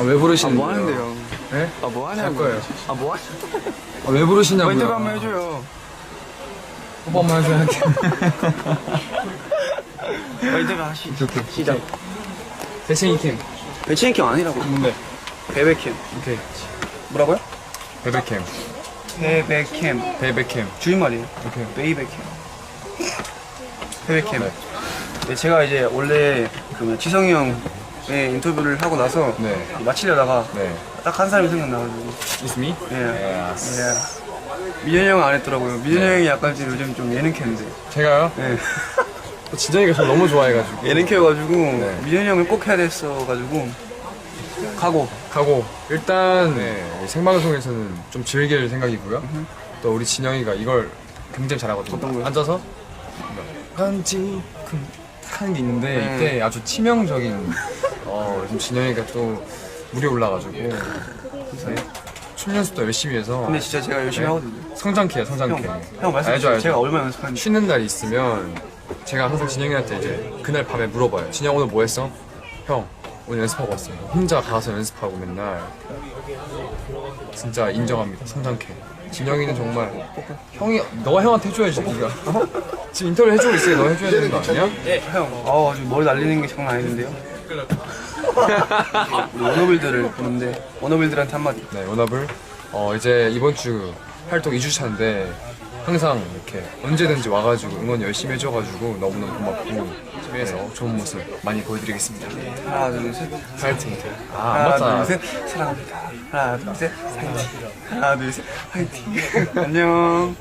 아, 왜 부르시는 뭐 거예요? 하는데요? 네? 아, 뭐 할 하냐고. 거예요. 아, 뭐 하냐? 아, 왜 부르시냐고요? 멘트가 한번 해줘요. 뽀뽀 한번 해줘야 돼. 멘트가 하시. 시작. 대생이 캠. 배치행캠 아니라고. 뭔데? 베베캠. 오케이. 뭐라고요? 베베캠. 베베캠. 베베캠. 줄임말이에요. 오케이. 베이베캠. 베베캠. 네. 네, 제가 이제 원래 그 지성이 형 의 인터뷰를 하고 나서 네. 마치려다가 네. 딱 한 사람이 생각나가지고 It's me? 예. Yes. 예. 민현이 형은 안 했더라고요. 민현이 형이 약간 지금 요즘 좀 예능 캔데. 제가요? 예. 진정이가 저 너무 좋아해가지고. 예능 네. 민현이 형을 꼭 해야 됐어가지고 가고 가고 일단 네, 생방송에서는 좀 즐길 생각이고요. 또 우리 진영이가 이걸 굉장히 잘하거든요. 어떤 거요? 앉아서 간지 하는 게 있는데 네. 이때 아주 치명적인 어, 요즘 진영이가 또 물이 올라가지고 춤 연습도 열심히 해서 근데 진짜 제가 열심히 네. 하거든요. 성장키야 성장키. 형, 형 말씀 알죠, 주세요. 알죠. 제가 얼마나 연습하는지. 쉬는 날이 있으면 제가 항상 진영이한테 이제 그날 밤에 물어봐요. 진영 오늘 뭐 했어? 형 오늘 연습하고 왔어요. 혼자 가서 연습하고 맨날 진짜 인정합니다. 성장캐. 진영이는 정말 형이 너가 형한테 해줘야지 네가 어? 지금 인터뷰 해주고 있어요. 너 해줘야 되는 거 아니야? 형, 아, 지금 머리 날리는 게 장난 아닌데요? 우리 워너빌드를 보는데 워너빌드한테 한마디. 네 원업을 어 이제 이번 주 활동 2주 차인데 항상 이렇게 언제든지 와가지고 응원 열심히 해줘가지고 너무너무 고맙고 집에서 좋은 모습 많이 보여드리겠습니다. 하나, 둘, 셋. 파이팅. 아 하나, 맞다. 둘, 셋. 사랑합니다. 하나, 둘, 셋. 파이팅. 하나, 둘, 셋. 파이팅. 안녕.